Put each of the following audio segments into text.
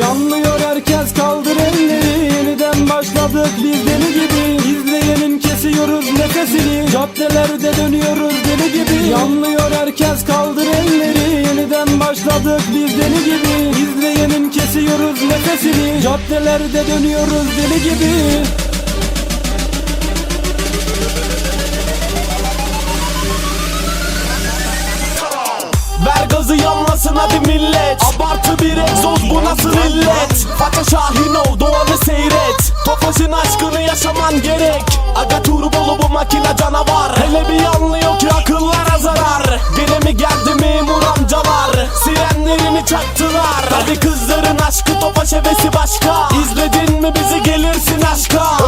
Yanmıyor herkes kaldır elleri. Yeniden başladık biz deli gibi. İzleyenin kesiyoruz nefesini. Caddelerde dönüyoruz deli gibi. Yanmıyor herkes kaldır elleri. Yeniden başladık biz deli gibi. İzleyenin kesiyoruz nefesini. Caddelerde dönüyoruz deli gibi gazı yanmasın hadi millet. Abartı bir egzoz bu nasıl illet? Faça Şahin ol doğanı seyret. Tofaşın aşkını yaşaman gerek. Aga turbolu bu makine canavar. Hele bir anlıyor ki akıllara zarar. Gene mi geldi memur amcalar? Sirenlerini çaktılar. Hadi kızların aşkı Tofaş hevesi başka. İzledin mi bizi gelirsin aşka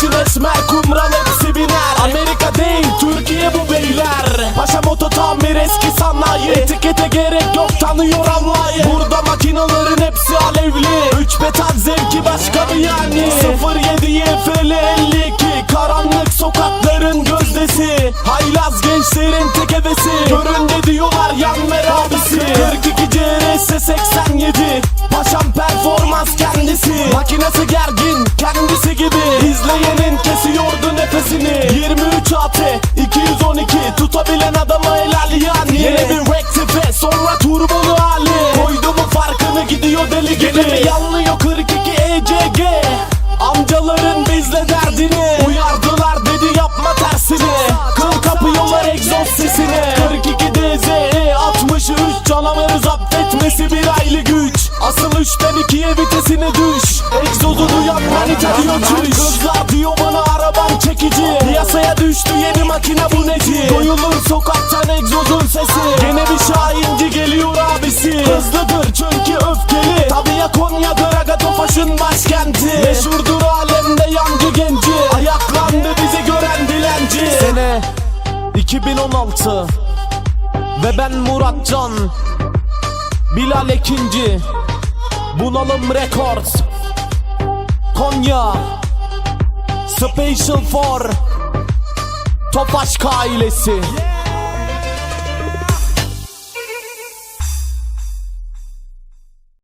Sarışın esmer kumral hepsi biner Amerika değil Türkiye bu beyler. Paşa moto tamir eski sanayi. Etikete gerek yok tanıyor Allah'ı. Burada makinaların hepsi alevli. Üç beton zevki başka bir yani. 07 YFL 52 Karanlık sokakların kendisi gibi İzleyenin kesiyordu nefesini. 23 AT 212 Tutabilen adama helal yani. Yeni bir rektife sonra turbolu hali. Koydu mu farkını gidiyor deli gibi. Gene bir yanlıyor 42 üçten ikiye vitesini düş. Egzozu duyan manita diyor çüş. Kızlar diyor bana arabam çekici. Piyasaya düştü yeni makine bu neci? Doyulur sokaktan egzozun sesi. Gene bir şahinci geliyor abisi. Hızlıdır çünkü öfkeli. Tabii ya Konya'dır aga Tofaş'ın başkenti. Meşhurdur alemde yancı genci. Ayaklandı bizi gören dilenci. Sene 2016 Ve ben Muratcan Bilal Ekinci Bunalım Records. Konya. Special for Topaşka ailesi